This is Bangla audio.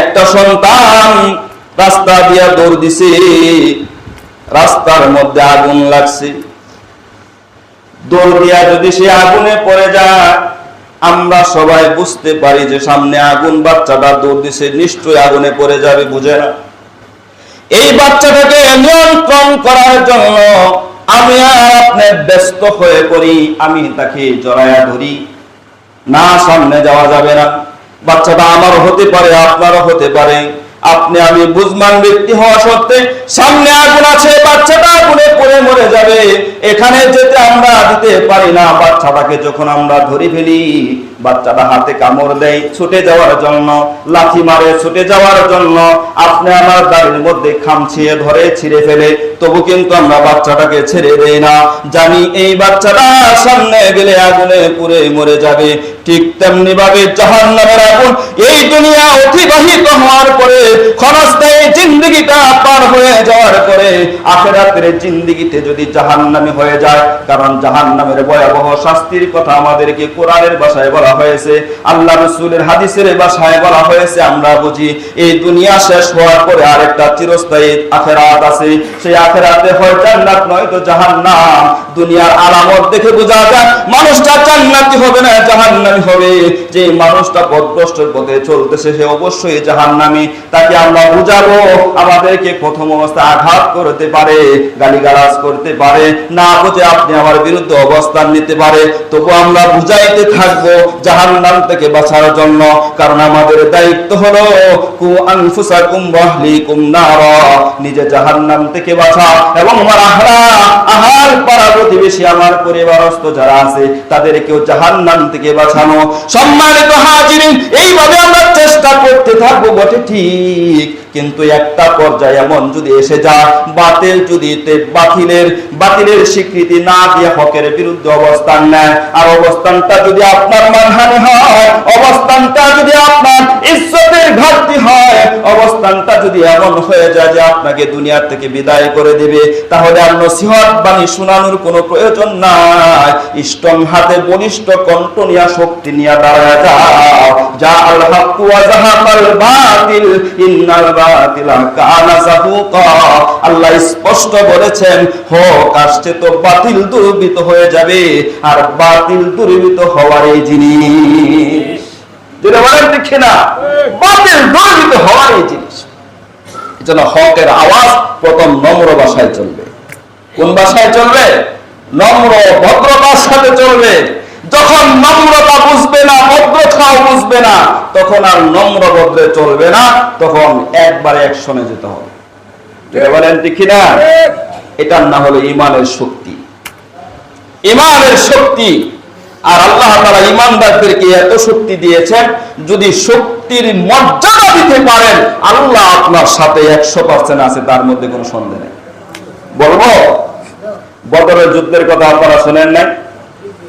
একটা সন্তান রাস্তা দিয়া দৌড় দিছে, রাস্তার মধ্যে আগুন লাগছে। দৌড় দিয়া যদি সে আগুনে পড়ে যায়, আমরা সবাই বুঝতে পারি যে সামনে আগুন, বাচ্চাটা দৌড় দিছে, নিশ্চয়ই আগুনে পড়ে যাবে, বুঝে না। এই বাচ্চাটাকে নিয়ন্ত্রণ করার জন্য আপনি ব্যস্ত হয়ে পড়ি, আমি তাকে জড়ায়া ধরি। না, সামনে যাওয়া যাবে না। বাচ্চাটা আমারও হতে পারে, আপনারও হতে পারে। আপনি, আমি বুঝমান ব্যক্তি হওয়া সত্ত্বে সামনে আগুন আছে, বাচ্চাটা আগুনে পড়ে মরে যাবে। এখানে যেতে আমরা দিতে পারি না, বাচ্চাটাকে যখন আমরা ধরে ফেলি বাচ্চাটা হাতে কামড় দেয়, ছুটে যাওয়ার জন্য, লাথি মারে, ছুটে যাওয়ার জন্য। আপনি আমার দাড়ির মধ্যে খামছিয়ে ধরে ছিঁড়ে ফেলে, তবু কিন্তু আমরা বাচ্চাটাকে ছেড়ে দেই না। জানি এই বাচ্চাটা সামনে গেলে আগুনে পুড়ে মরে যাবে। ঠিক তেমনি ভাবে জাহান নামের আগুন এই দুনিয়া অতিবাহিত হওয়ার পরে, ক্ষণস্থায়ী জিন্দগিটা পার হয়ে যাওয়ার পরে, আখেরাতের জিন্দগিতে যদি জাহান নামে হয়ে যায়, কারণ জাহান নামের ভয়াবহ শাস্তির কথা আমাদেরকে কোরআনের ভাষায় বলা হয়েছে, আল্লাহ রসুলের হাদিসের ভাষায় বলা হয়েছে, আমরা বুঝি এই দুনিয়া শেষ হওয়ার পরে আরেকটা চিরস্থায়ী আখেরাত আছে। সেই আখেরাতে হয় জান্নাত নয় তো জাহান্নাম। দুনিয়ার আলামত দেখে বোঝা যায় মানুষটা জান্নাতি হবে না জাহান্নামি হবে। যে মানুষটা পথভ্রষ্টের পথে চলতেছে, সে অবশ্যই জাহান্নামি। তাকে আমরা বুঝাবো, আমাদেরকে প্রথম অবস্থা আঘাত করতে পারে, গালিগালাজ করতে পারে, না বুঝে আপনি আমার বিরুদ্ধে অবস্থান নিতে পারে। তবু আমরা বুঝাইতে থাকব জাহান্নাম থেকে বাঁচার জন্য, কারণ আমাদের দায়িত্ব হলো নিজে জাহান্নাম থেকে বাঁচা। এবং আমার আহরা আহার পাড়া প্রতিবেশী, আমার পরিবারস্থ যারা আছে, তাদেরকেও জাহান্নাম থেকে বাঁচানো। সম্মানিত হাজিরিন, এইভাবে আমরা চেষ্টা করতে থাকব বটে, ঠিক। কিন্তু একটা পর্যায়ে এমন যদি এসে যায়, বাতিল যদি বাতিলের বাতিলের স্বীকৃতি না দিয়ে হকের বিরুদ্ধে অবস্থান নেয়, আর অবস্থানটা যদি আপনার মানহানি হয়, অবস্থানটা যদি আপনার ইজ্জতের ঘাটতি হয়, অবস্থানটা যদি এমন হয়ে যায় যে আপনাকে দুনিয়ার থেকে বিদায় করে দেবে, তাহলে আর নসিহত বাণী শোনানোর কোনো প্রয়োজন নাই। ইষ্টম হাতে বলিষ্ঠ কণ্ঠ নিয়া শক্তি নিয়ে দাঁড়ায় যাও। আল্লাহ স্পষ্ট বলেছেন, হোক আসছে তো বাতিল দুর্বৃত হয়ে যাবে, আর বাতিল দুর্বৃত এই জিনিস। না বাতিল দুর্বৃত হওয়ার এই জিনিস। এজন্য হকের আওয়াজ প্রথম নম্র ভাষায় চলবে। কোন ভাষায় চলবে? নম্র ভদ্রতার সাথে চলবে। যখন নম্রতা বুঝবে না, ভদ্রতাও বুঝবে না, তখন আর নম্র ভদ্রে চলবে না, তখন একবারে একশনে যেতে হবে। বলেন ঠিক না এটার না হলো ইমানের শক্তি। ইমানের শক্তি। আর আল্লাহ তারা ইমানদারদেরকে এত শক্তি দিয়েছেন, যদি শক্তির মর্যাদা দিতে পারেন, আল্লাহ আপনার সাথে একশো পার্সেন্ট আছে, তার মধ্যে কোনো সন্দেহ নেই। বলব? বদরের যুদ্ধের কথা আপনারা শোনেন নাই?